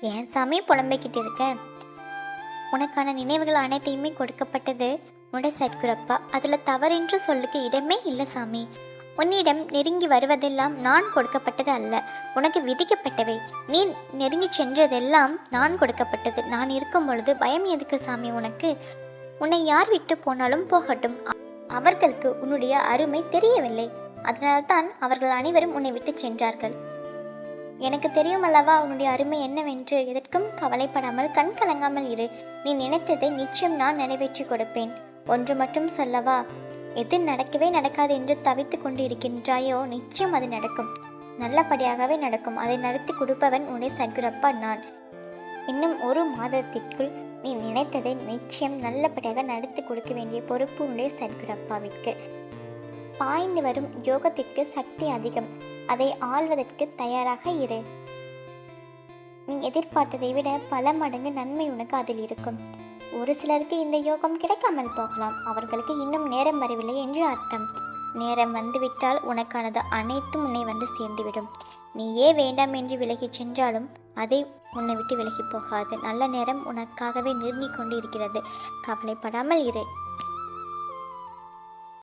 ஏன் சாமி புலம்பிக்கிட்டு இருக்க உனக்கான நினைவுகள் அனைத்தையுமே கொடுக்கப்பட்டது உன்னோட சத்குரப்பா. அதில் தவறென்று சொல்லுக்கு இடமே இல்லை சாமி. உன்னிடம் நெருங்கி வருவதெல்லாம் நான் கொடுக்கப்பட்டது அல்ல. உனக்கு விதிக்கப்பட்டவை. நீ நெருங்கி சென்றதெல்லாம் நான் கொடுக்கப்பட்டது. நான் இருக்கும் பொழுது பயம் எதுக்கு சாமி உனக்கு? உன்னை யார் விட்டு போனாலும் போகட்டும். அவர்களுக்கு உன்னுடைய அருமை தெரியவில்லை. அதனால்தான் அவர்கள் அனைவரும் உன்னை விட்டு சென்றார்கள். எனக்கு தெரியும் அல்லவா உன்னுடைய அருமை என்னவென்று? எதற்கும் கவலைப்படாமல் கண் கலங்காமல் இரு. நீ நினைத்ததை நிச்சயம் நான் நிறைவேற்றி கொடுப்பேன். ஒன்று மட்டும் சொல்லவா? எது நடக்கவே நடக்காது என்று தவித்து கொண்டு இருக்கின்றாயோ நிச்சயம் அது நடக்கும். நல்லபடியாகவே நடக்கும். அதை நடத்தி கொடுப்பவன் உன்னுடைய சத்குரப்பா நான். இன்னும் ஒரு மாதத்திற்குள் நீ நினைத்ததை நிச்சயம் நல்லபடியாக நடத்தி கொடுக்க வேண்டிய பொறுப்பு உன்னுடைய சத்குரப்பாவிற்கு பாய்ந்து வரும் யோகத்திற்கு சக்தி அதிகம். அதை ஆள்வதற்கு தயாராக இரு. நீ எதிர்பார்த்ததை விட பல மடங்கு நன்மை உனக்கு அதில் இருக்கும். ஒரு சிலருக்கு இந்த யோகம் கிடைக்காமல் போகலாம். அவர்களுக்கு இன்னும் நேரம் வரவில்லை என்று அர்த்தம். நேரம் வந்துவிட்டால் உனக்கானது அனைத்தும் உன்னை வந்து சேர்ந்துவிடும். நீயே வேண்டாம் என்று விலகிச் சென்றாலும் அதை உன்னை விட்டு விலகி போகாது. நல்ல நேரம் உனக்காகவே நெருங்கிக் கொண்டு இருக்கிறது கவலைப்படாமல் இரு.